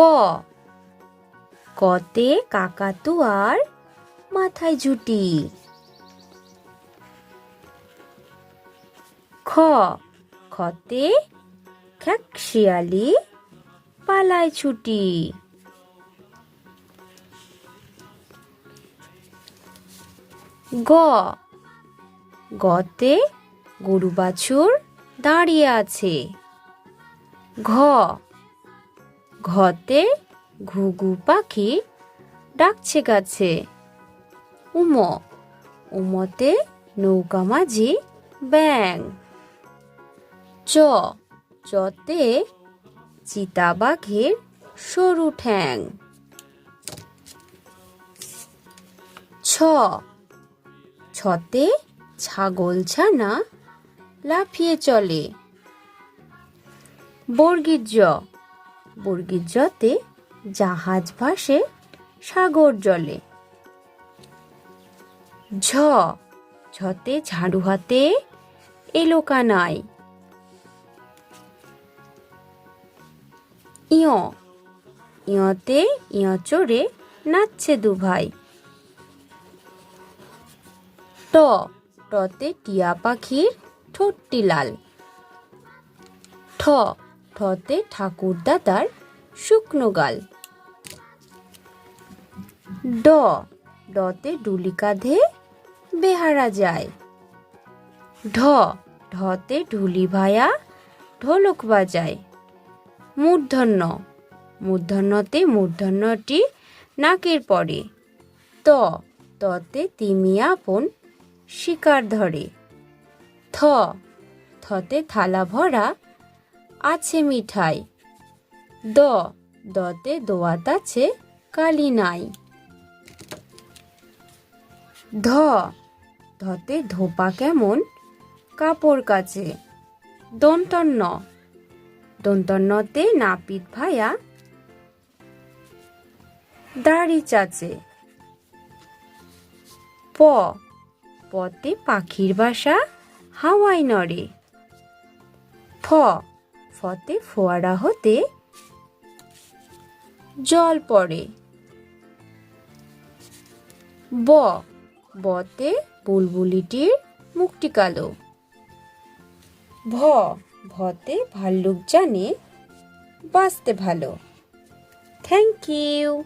ক। কতে কাকাতুয়ার মাথায় ঝুটি। খ। খতে খ্যাক পালায় ছুটি। গ। গতে গরু বাছুর দাঁড়িয়ে আছে। ঘ। ঘতে ঘুঘু পাখি ডাকছে গাছে। উম, উমতে নৌকা মাঝি ব্যাং চ, চতে চিতাবাঘের সরু ঠ্যাং। ছ, ছতে ছাগল ছানা লাফিয়ে চলে। বর্গীর জ বর্গীর জাহাজ ভাসে সাগর জলে। ঝ, ঝতে ঝাড়ু হাতে এলো কানাই ইয়, ইয়তে ইয় চড়ে নাচছে দুভাই। ট, টতে টিয়া পাখির ঠোঁটটি লাল। ঠ, ঠতে ঠাকুর দাদার শুকনো গাল। ড। ডতে ডুলি কাঁধে বেহারা যায়। ঢ। ঢতে ঢুলি ভায়া ঢোলক বাজায়। মূর্ধন্য। মূর্ধন্যতে মূর্ধন্যটি নাকের পরে। ত। ততে তিমি আপন শিকার ধরে। থ। থতে থালা ভরা আছে মিঠাই। দ। দতে দোয়াত আছে কালি নাই। ধ। ধতে ধোপা কেমন? কাপড় কাচে। দন্তন্য দন্তন্যতে নাপিত ভায়া দাড়ি চাচে। প। পতে পাখির বাসা হাওয়াই নড়ে। ফ। ফতে ফোয়ারা হতে জল পড়ে। ব, বতে বুলবুলিটির মুখটি কালো। ভ, ভতে ভাল্লুক জানে, বাঁচতে ভালো। Thank you